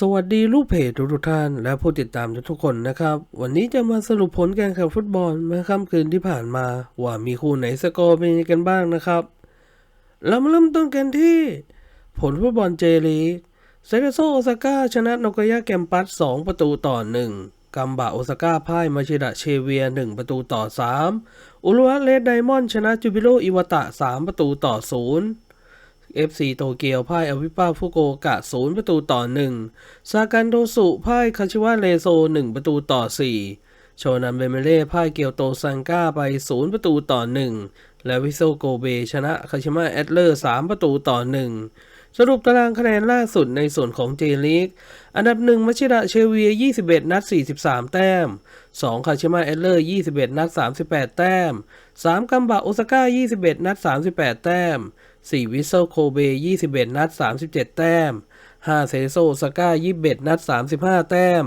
สวัสดีลูกเพจทุกท่านและผู้ติดตามทุกคนนะครับ วันนี้จะมาสรุปผลการแข่งฟุตบอลเมื่อค่ำคืนที่ผ่านมา ว่ามีคู่ไหนสกอร์เป็นยังไงกันบ้างนะครับ เรามาเริ่มต้นกันที่ ผลฟุตบอลเจลีกเซเกโซโอซาก้าชนะนกย่าแกมปัส 2 ประตูต่อ 1 กัมบะโอซาก้าพ่ายมาชิดะเชเวีย 1 ประตูต่อ 3 อุรุวะเลดไดมอนด์ชนะจูบิโรอิวาตะ 3 ประตูต่อ 0 FC โตเกียวพ่ายอวิปาฟุโกกะ 0 ประตูต่อ 1 ซากันโดสุพ่ายคาชิวะเลโซ 1 ประตูต่อ 4 โชนันเบเมเล่พ่ายเกียวโตซังก้าไป 0 ประตูต่อ 1 และวิโซโกเบชนะคาชิมะแอตเลอร์ 3 ประตูต่อ 1 สรุปตารางคะแนนล่าสุดในส่วนของเจลีก อันดับ 1 มัชิระเชเวีย 21 นัด 43 แต้ม 2 คาชิมะแอตเลอร์ 21 นัด 38 แต้ม 3 กัมบะโอซาก้า 21 นัด 38 แต้ม 4 วิโซลโคเบ 21 นัด 37 แต้ม 5 เซโซโอซาก้า 21 นัด 35 แต้ม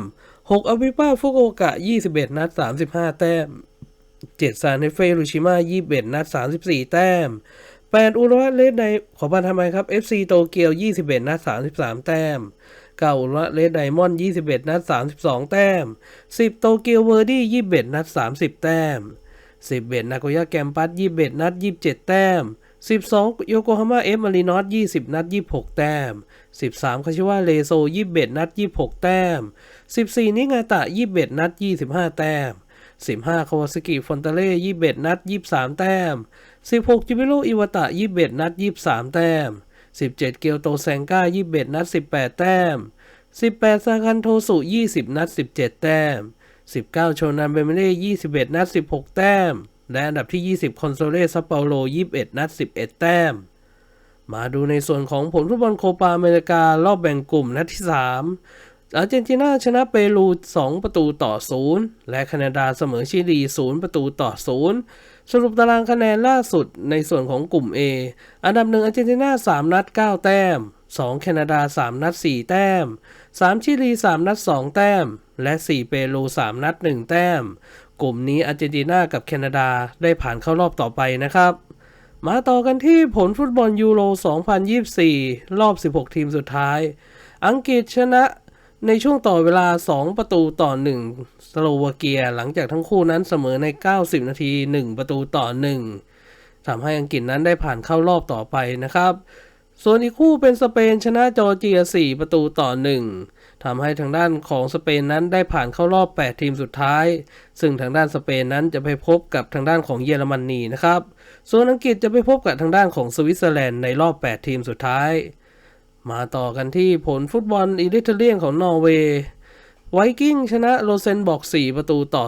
6 อวิปาฟุโอกะ 21 นัด 35 แต้ม 7 ซานเนเฟรุชิมา 21 นัด 34 แต้ม 8 อุระเลดไดขอบันทำไมครับ FC โตเกียว 21 นัด 33 แต้ม9อุรุวะเลดไดมอนด์21 นัด 32 แต้ม 10 โตเกียวเวอร์ดี้21 นัด 30 แต้ม 11 นาโกย่าแกมปัส21 นัด 27 แต้ม 12 โยโกฮาม่าเอฟมารีนอส20 นัด 26 แต้ม 13 คาชิวะเลโซ 21 นัด 26 แต้ม 14 นิงาตะ 21 นัด 25 แต้ม 15 คาวาสกิฟอนตาเล่ 21 นัด 23 แต้ม 16 จิบิโรอิวาตะ 21 นัด 23 แต้ม 17 เกียวโตแซงก้า 21 นัด 18 แต้ม 18 ซาคันโทสุ 20 นัด 17 แต้ม 19 โชนันเบเมเล่ 21 นัด 16 แต้ม และอันดับที่ 20 คอนโซเล่ซัปเปาโล 21 นัด 11 แต้ม มาดูในส่วนของผลฟุตบอลโคปาอเมริการอบแบ่งกลุ่มนัดที่ 3 อาร์เจนตินาชนะเปรู 2 ประตูต่อ 0 และแคนาดาเสมอชิลี 0 ประตูต่อ 0 สรุปตารางคะแนนล่าสุดในส่วนของกลุ่ม A อันดับ1อาร์เจนตินา 3 นัด 9 แต้ม 2 แคนาดา 3 นัด 4 แต้ม 3 ชิลี 3 นัด 2 แต้ม และ 4 เปรู 3 นัด 1 แต้ม กลุ่มนี้อาร์เจนตินากับแคนาดาได้ผ่านเข้ารอบต่อไปนะครับ มาต่อกันที่ผลฟุตบอลยูโร 2024 รอบ 16 ทีมสุดท้าย อังกฤษชนะในช่วงต่อเวลา 2 ประตูต่อ 1 สโลวาเกีย หลังจากทั้งคู่นั้นเสมอใน 90 นาที 1 ประตูต่อ 1ทำให้อังกฤษนั้นได้ผ่านเข้ารอบต่อไปนะครับ ส่วนอีกคู่เป็นสเปนชนะจอร์เจีย 4 ประตูต่อ 1 ทำให้ทางด้านของสเปนนั้นได้ผ่านเข้ารอบ 8 ทีมสุดท้าย ซึ่งทางด้านสเปนนั้นจะไปพบกับทางด้านของเยอรมนีนะครับ ส่วนอังกฤษจะไปพบกับทางด้านของสวิตเซอร์แลนด์ในรอบ 8 ทีมสุดท้าย มาต่อกันที่ผลฟุตบอลอิลิเทเลียนของนอร์เวย์ไวกิ้งชนะโรเซนบอก 4 ประตูต่อ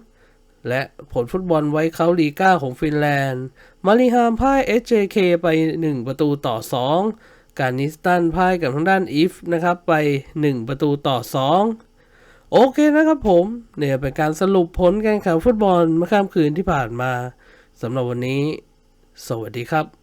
2และผลฟุตบอลไวเคาลีก้าของฟินแลนด์ มาริฮามพ่าย SJK ไป 1 ประตูต่อ 2 การนิสตันพ่ายกับทางด้านอีฟนะครับไป 1 ประตูต่อ 2 โอเคนะครับผม เนี่ยเป็นการสรุปผลการแข่งฟุตบอลเมื่อค่ำคืนที่ผ่านมาสำหรับวันนี้ สวัสดีครับ